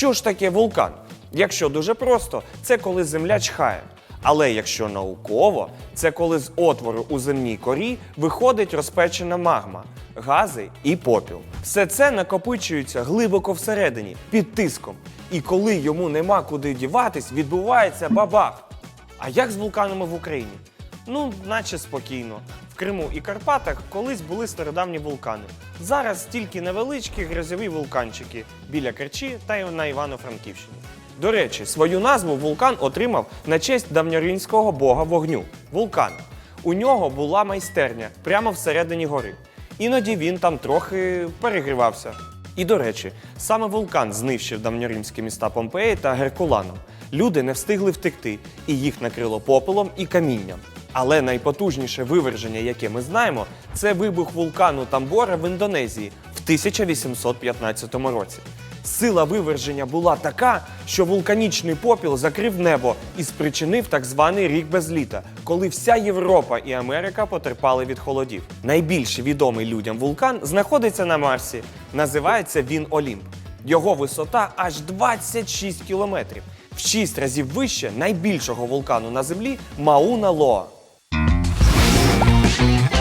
Що ж таке вулкан? Якщо дуже просто, це коли земля чхає. Але якщо науково, це коли з отвору у земній корі виходить розпечена магма, гази і попіл. Все це накопичується глибоко всередині, під тиском. І коли йому нема куди діватись, відбувається бабах. А як з вулканами в Україні? Ну, наче спокійно. В Криму і Карпатах колись були стародавні вулкани. Зараз тільки невеличкі грязьові вулканчики біля Керчі та й на Івано-Франківщині. До речі, свою назву вулкан отримав на честь давньоримського бога вогню вулкан. У нього була майстерня прямо всередині гори. Іноді він там трохи перегрівався. І до речі, саме вулкан знищив давньоримські міста Помпеї та Геркуланом. Люди не встигли втекти, і їх накрило попелом і камінням. Але найпотужніше виверження, яке ми знаємо, це вибух вулкану Тамбора в Індонезії в 1815 році. Сила виверження була така, що вулканічний попіл закрив небо і спричинив так званий рік без літа, коли вся Європа і Америка потерпали від холодів. Найбільш відомий людям вулкан знаходиться на Марсі. Називається він Олімп. Його висота аж 26 кілометрів, в 6 разів вище найбільшого вулкану на землі Мауна Лоа. Thank you.